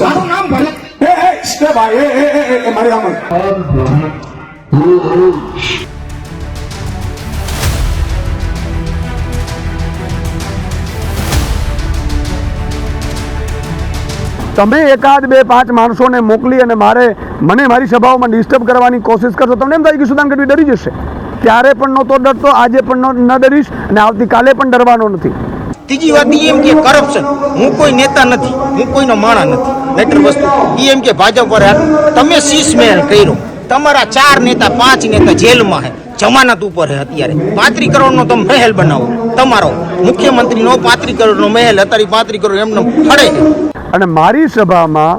મારું નામ ભરત. એ એ સ્ટે ભાઈ એ એ એ, મારી આમ. તમે એકાદ બે પાંચ માણસોને મોકલી અને મારે મને મારી સભાઓમાં ડિસ્ટર્બ કરવાની કોશિશ કરશો તમને એમ થાય કે સુદાન ગઢવી ડરી જશે? ત્યારે પણ નહોતો ડરતો આજે પણ ન- ન ડરીશ અને આવતીકાલે પણ ડરવાનો નથી. ત્રીજી વાત એમ કે કરપ્શન હું કોઈ નેતા નથી હું કોઈનો માણા નથી. મેટર વસ્તુ. ઈ એમ કે ભાજપ પર. તમે શીશ મહેલ કર્યો. તમારા ચાર નેતા પાંચ નેતા જેલમાં હે. જમાનત ઉપર હે અત્યારે. પાંત્રી કરોડનો તમે મહેલ બનાવો. તમારો મુખ્યમંત્રીનો પાંત્રી કરોડનો મહેલ અત્યારે પાંત્રી કરોડ એમને ફળે અને મારી સભામાં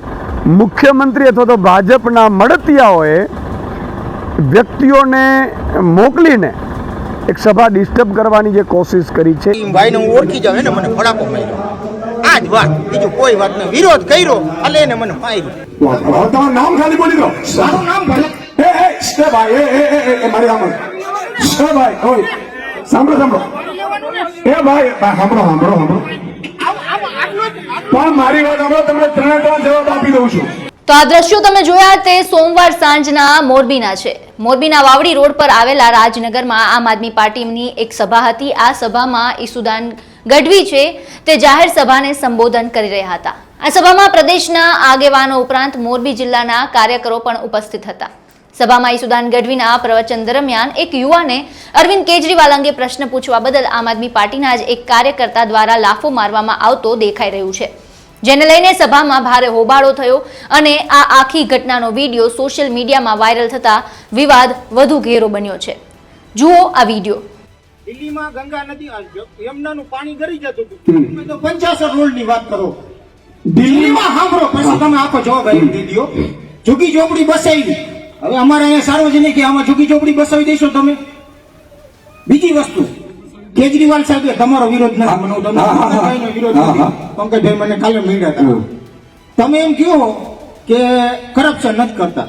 મુખ્યમંત્રી અથવા તો ભાજપના મળતિયાઓએ વ્યક્તિઓને મોકલીને એક સભા ડિસ્ટર્બ કરવાની જે કોશિશ કરી છે. ભાઈને હું ઓળખી જાઉં એને મને ફડાકો માર્યો. આ જ વાત. બીજું કોઈ વાત નહીં. વિરોધ કર્યો એટલે એને મને માર્યું. તમારું નામ ખાલી બોલી દો. મારું નામ ભલે. એ એ સ્ટે ભાઈ એ એ એ, એ મારી આમાં સ્ટે ભાઈ ઓય સાંભળો સાંભળો. એ ભાઈ ભાઈ, સાંભળો સાંભળો સાંભળો. પણ મારી વાત સાંભળો તમને ત્રણે ત્રણ જવાબ આપી દઉં છું. તો આ દ્રશ્યો તમે જોયા તે સોમવાર સાંજના મોરબીના છે. મોરબીના વાવડી રોડ પર આવેલા રાજનગરમાં આમ આદમી પાર્ટીની એક સભા હતી. આ સભામાં ઈસુદાન ગઢવી છે તે જાહેર સભાને સંબોધન કરી રહ્યા હતા. આ સભામાં પ્રદેશના આગેવાનો ઉપરાંત મોરબી જિલ્લાના કાર્યકરો પણ ઉપસ્થિત હતા. સભામાં ઈસુદાન ગઢવીના પ્રવચન દરમિયાન એક યુવાને અરવિંદ કેજરીવાલ અંગે પ્રશ્ન પૂછવા બદલ આમ આદમી પાર્ટીના જ એક કાર્યકર્તા દ્વારા લાફો મારવામાં આવતો દેખાઈ રહ્યું છે. જેને લઈને સભામાં ભારે હોબાળો થયો અને આ આખી ઘટનાનો વીડિયો સોશિયલ મીડિયામાં વાયરલ થતા વિવાદ વધુ ઘેરો બન્યો છે. જુઓ આ વીડિયો. દિલ્હીમાં ગંગા નદી યમુનાનું પાણી ગરી જતું હતું. તમે તો પંચાસર રોડની વાત કરો. દિલ્હીમાં સાંભળો પછી તમે આપો જવાબ આવી દીધો. ઝુકી ઝોપડી બસાવી. હવે અમારે અહીંયા સાર્વજનિક આમાં ઝુકી ઝોપડી બસાવી દેશો તમે. બીજી વસ્તુ કેજરીવાલ સાહેબ તમારો વિરોધ ના મને તમને વિરોધ પંકજભાઈ મને કાલે મળ્યા હતા. તમે એમ કહો કે કરપ્શન નથી કરતા.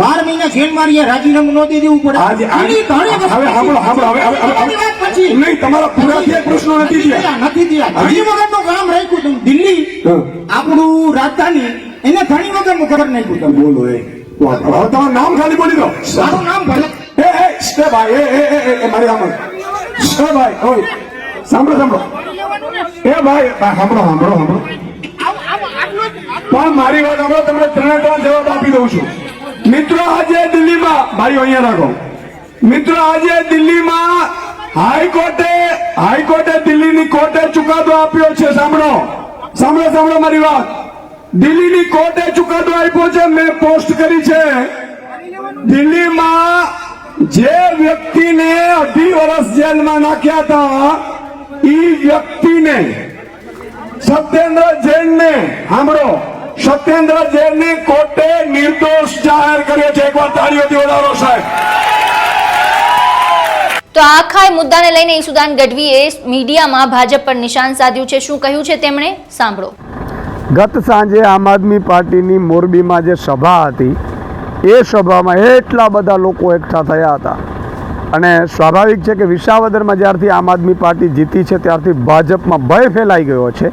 બાર મહિના જેલ મારી રાજીનામું ન દે દેવું પડે. આજે આની એની ઘણી વસ્તુ હવે સાંભળો સાંભળો હવે હવે પછી. નહીં તમારા પૂરા થયા પ્રશ્નો નથી થયા. નથી થયા. ઘણી વખતનું ગામ રાખ્યું તમે. દિલ્હી આપણું રાજધાની એને ઘણી નું ખબર નાખ્યું તમે. બોલો એ. હવે તમારું નામ ખાલી બોલી દો. સારું નામ ભલે એ એ સ્ટે ભાઈ એ એ એ, એ મારી આમ. સ્ટે ભાઈ ઓય. સાંભળો સાંભળો. એ ભાઈ ભાઈ, સાંભળો સાંભળો. સાંભળો પણ મારી વાત સાંભળો તમને ત્રણે ત્રણ જવાબ આપી દઉં છું. મિત્રો, આજે દિલ્હીમાં ભાઈઓ, અહીંયા રાખો. મિત્રો, આજે દિલ્હીમાં હાઈકોર્ટે હાઈકોર્ટે દિલ્હીની કોર્ટે ચુકાદો આપ્યો છે. સાંભળો. સાંભળો સાંભળો મારી વાત. દિલ્હીની કોર્ટે ચુકાદો આપ્યો છે. મેં પોસ્ટ કરી છે. દિલ્હીમાં જે વ્યક્તિને અઢી વર્ષ જેલમાં નાખ્યા હતા એ વ્યક્તિને, સત્યેન્દ્ર જૈનને સાંભળો. સત્યેન્દ્ર જૈનને કોર્ટે નિર્દોષ જાહેર કર્યો છે. એકવાર તાળીઓથી વધારો સાહેબ. તો આખા મુદ્દાને લઈને ઈસુદાન ગઢવીએ મીડિયામાં ભાજપ પર નિશાન સાધ્યું છે. શું કહ્યું છે તેમણે? સાંભળો. ગત સાંજે આમ આદમી પાર્ટીની મોરબીમાં જે સભા હતી એ સભામાં એટલા બધા લોકો એકઠા થયા હતા. અને સ્વાભાવિક છે કે વિસાવદરમાં જ્યારથી આમ આદમી પાર્ટી જીતી છે ત્યારથી ભાજપમાં ભય ફેલાઈ ગયો છે.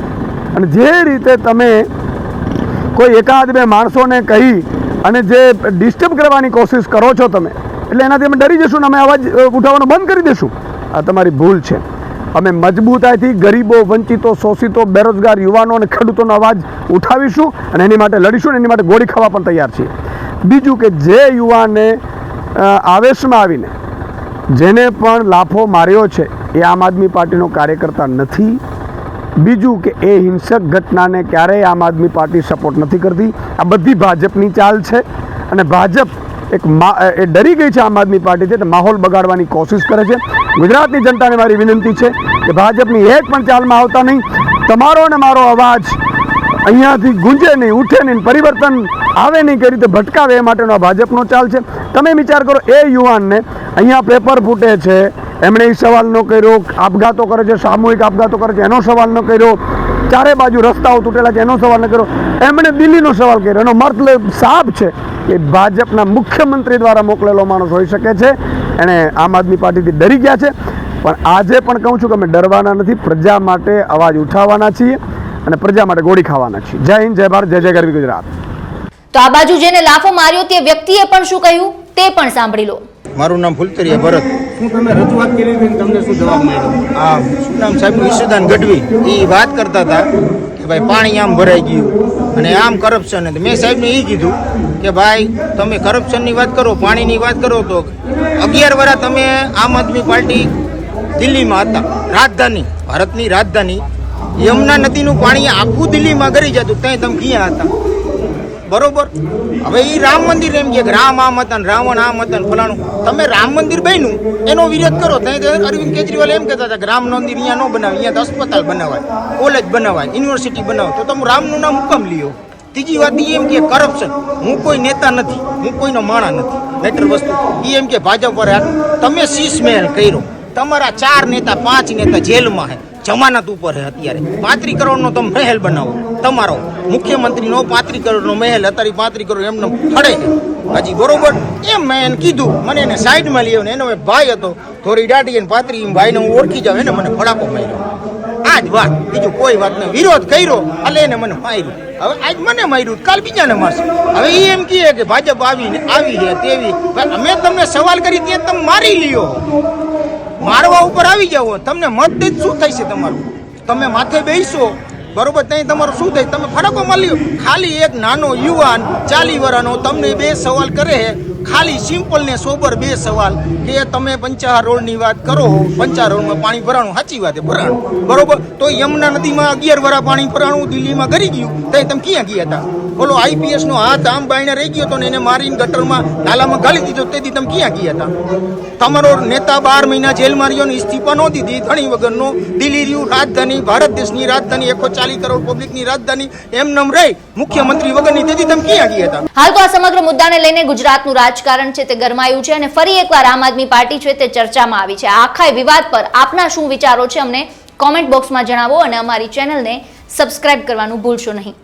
અને જે રીતે તમે કોઈ એકાદ બે માણસોને કહી અને જે ડિસ્ટર્બ કરવાની કોશિશ કરો છો તમે, એટલે એનાથી અમે ડરી જશું ને અમે અવાજ ઉઠાવવાનું ઉઠાવવાનો બંધ કરી દઈશું આ તમારી ભૂલ છે. અમે મજબૂતાઈથી ગરીબો, વંચિતો, શોષિતો, બેરોજગાર, યુવાનો અને ખેડૂતોનો અવાજ ઉઠાવીશું અને એની માટે લડીશું અને એની માટે ગોળી ખાવા પણ તૈયાર છીએ. બીજું કે જે યુવાને આવેશમાં આવીને જેને પણ લાફો માર્યો છે, એ આમ આદમી પાર્ટીનો કાર્યકર્તા નથી. બીજું કે એ હિંસક ઘટનાને ક્યારેય આમ આદમી પાર્ટી સપોર્ટ નથી કરતી. આ બધી ભાજપની ચાલ છે અને ભાજપ એક મા એ ડરી ગઈ છે આમ આદમી પાર્ટી છે તો માહોલ બગાડવાની કોશિશ કરે છે. ગુજરાતની જનતાને મારી વિનંતી છે કે ભાજપની એક પણ ચાલમાં આવતા નહીં. તમારો અને મારો અવાજ અહીંયાથી ગુંજે નહીં, ઉઠે નહીં, પરિવર્તન આવે નહીં, કઈ રીતે ભટકાવે એ માટેનો આ ભાજપનો ચાલ છે. તમે વિચાર કરો, એ યુવાનને અહીંયા પેપર ફૂટે છે એમણે એ સવાલ ન કર્યો આપઘાતો કરે છે સામૂહિક આપઘાતો કરે છે એનો સવાલ ન કર્યો. ચારે બાજુ રસ્તાઓ તૂટેલા છે એનો સવાલ ન કર્યો. એમણે દિલ્હીનો સવાલ કર્યો. એનો મતલબ સાફ છે કે ભાજપના મુખ્યમંત્રી દ્વારા મોકલેલો માણસ હોઈ શકે છે. એણે આમ આદમી પાર્ટીથી ડરી ગયા છે. પણ આજે પણ કહું છું કે અમે ડરવાના નથી. પ્રજા માટે અવાજ ઉઠાવવાના છીએ અને પ્રજા માટે ગોળી ખાવાના છીએ. જય હિન્દ જય ભારત જય જય ગરવી ગુજરાત. તો આ બાજુ જેને લાફો માર્યો તે વ્યક્તિએ પણ શું કહ્યું? તે પણ સાંભળી લો. મારું નામ ફુલતરિયા ભરત. શું તમને શું નામ સાહેબ? ઈશુદાન ગઢવી. એ વાત કરતા હતા કે ભાઈ પાણી આમ ભરાઈ ગયું અને આમ કરપ્શન મેં સાહેબને એ કીધું કે ભાઈ, તમે કરપ્શનની વાત કરો, પાણીની વાત કરો તો અગિયાર વર્ષ તમે આમ આદમી પાર્ટી દિલ્હીમાં હતા. રાજધાની, ભારતની રાજધાની. યમુના નદીનું પાણી આખું દિલ્હીમાં ગરી જતું. ત્યાં તમે ક્યાં હતા? બરોબર? હવે એ રામ મંદિર એમ કે રામ આમ હતા રાવણ આમ હતા ને ફલાણું. તમે રામ મંદિર બન્યું, એનો વિરોધ કરો. ત્યાં અરવિંદ કેજરીવાલ એમ કહેતા હતા કે રામ મંદિર અહીંયા ન બનાવે, અહીંયા તો અસ્પતાલ બનાવાય, કોલેજ બનાવાય યુનિવર્સિટી બનાવાય તો તમે રામનું નામ હુકમ લ્યો. ત્રીજી વાત એ એમ કે કરપ્શન હું કોઈ નેતા નથી, હું કોઈનો માણા નથી. મેટર વસ્તુ. એ એમ કે ભાજપ પર તમે શીશ મહેલ કર્યો. તમારા ચાર નેતા પાંચ નેતા જેલમાં હે. જમાનત ઉપર હે અત્યારે. પાંત્રી કરોડનો તમે મહેલ બનાવો. તમારો મુખ્યમંત્રીનો પાંત્રી કરોડનો મહેલ અત્યારે પાંત્રી કરોડ એમને ફળે છે. હજી બરોબર એમ મેં એને કીધું. મને એને સાઈડમાં લઈ એનો ભાઈ હતો થોડી દાઢી અને પાંત્રી ભાઈને હું ઓળખી જાઉં, એને મને ફળાકો માર્યો. આ જ વાત. બીજું કોઈ વાત નહીં. વિરોધ કર્યો, એટલે એને મને માર્યું. હવે આજ મને માર્યું, કાલ બીજાને મારશે. હવે એ એમ કહે કે ભાજપ આવીને આવી છે તેવી. અમે તમને સવાલ કરી ત્યાં તમે મારી લ્યો. આવી જાઓ, તમને મત જ શું છે તમારું? તમે માથે બેસો, બરોબર? ત્યાં તમારું શું થાય? તમે ફરકો મળ્યો ખાલી એક નાનો યુવાન ચાલી વર્ષનો તમને બે સવાલ કરે ખાલી સિમ્પલ ને સોબર બે સવાલ કે તમે પંચાહાર રોડની વાત કરો પંચાહાર રોડમાં પાણી ભરાણું, સાચી વાત ભરાણું. બરોબર? તો યમુના નદીમાં અગિયાર વરા પાણી ભરાણું દિલ્હીમાં ગરી ગયું. તો તમે ક્યાં ગયા હતા? બોલો આઈપીએસ નો હાથ આમ બાઈને રહી ગયો હતો ને એને મારીને ગટરમાં નાલામાં ગાળી દીધો, તેથી તમે ક્યાં ગયા હતા? તમારો નેતા બાર મહિના જેલમાં રહ્યો ને ઇસ્તીફા નો દીધી, ધણી વગરનો. દિલ્હી રહ્યું રાજધાની, ભારત દેશની રાજધાની એકસો ચાલીસ કરોડ પબ્લિકની રાજધાની, એમ નમ રહી મુખ્યમંત્રી વગરની. તેથી તમે ક્યાં ગયા હતા? હાલ તો આ સમગ્ર મુદ્દાને લઈને ગુજરાતનું રાજકારણ છે તે ગરમાયું છે અને ફરી એકવાર આમ આદમી પાર્ટી છે તે ચર્ચામાં આવી છે. આખા વિવાદ પર આપના શું વિચારો છે અમને કોમેન્ટ બોક્સમાં જણાવો અને અમારી ચેનલને સબસ્ક્રાઇબ કરવાનું ભૂલશો નહીં.